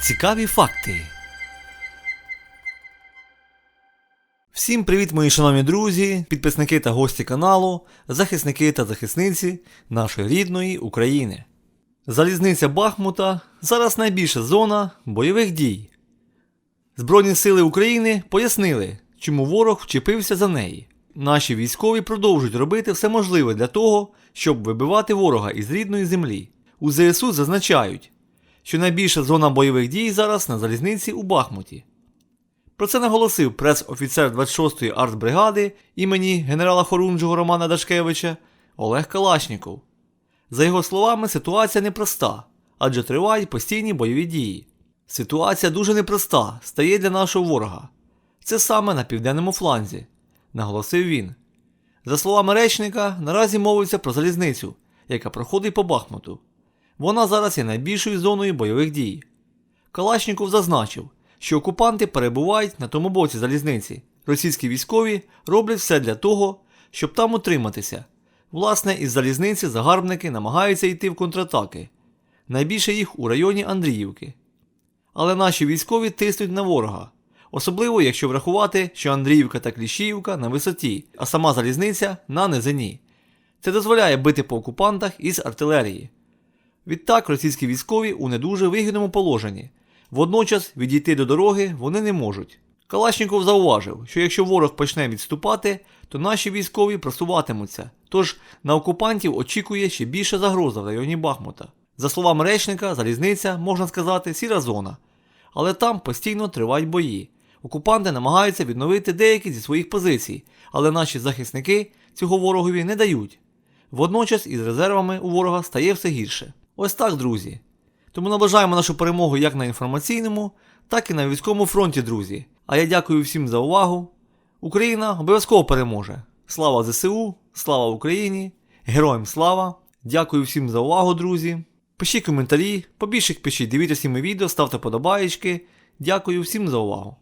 Цікаві факти. Всім привіт, мої шановні друзі, підписники та гості каналу, захисники та захисниці нашої рідної України. Залізниця Бахмута зараз найбільша зона бойових дій. Збройні сили України пояснили, чому ворог вчепився за неї. Наші військові продовжують робити все можливе для того, щоб вибивати ворога із рідної землі. У ЗСУ зазначають, що найбільша зона бойових дій зараз на залізниці у Бахмуті. Про це наголосив прес-офіцер 26-ї артбригади імені генерала Хорунжого Романа Дашкевича Олег Калашніков. За його словами, ситуація непроста, адже тривають постійні бойові дії. Ситуація дуже непроста стає для нашого ворога. Це саме на південному фланзі, наголосив він. За словами речника, наразі мовиться про залізницю, яка проходить по Бахмуту. Вона зараз є найбільшою зоною бойових дій. Калашніков зазначив, що окупанти перебувають на тому боці залізниці. Російські військові роблять все для того, щоб там утриматися. Власне, із залізниці загарбники намагаються йти в контратаки. Найбільше їх у районі Андріївки. Але наші військові тиснуть на ворога, особливо якщо врахувати, що Андріївка та Кліщіївка на висоті, а сама залізниця на низині. Це дозволяє бити по окупантах із артилерії. Відтак російські військові у не дуже вигідному положенні. Водночас відійти до дороги вони не можуть. Калашніков зауважив, що якщо ворог почне відступати, то наші військові просуватимуться, тож на окупантів очікує ще більша загроза в районі Бахмута. За словами речника, залізниця, можна сказати, сіра зона. Але там постійно тривають бої. Окупанти намагаються відновити деякі зі своїх позицій, але наші захисники цього ворогові не дають. Водночас із резервами у ворога стає все гірше. Ось так, друзі. Тому наближаємо нашу перемогу як на інформаційному, так і на військовому фронті, друзі. А я дякую всім за увагу. Україна обов'язково переможе. Слава ЗСУ, слава Україні, героям слава! Дякую всім за увагу, друзі. Пишіть коментарі, побільше пишіть, дивіться всі мої відео, ставте подобаєчки. Дякую всім за увагу.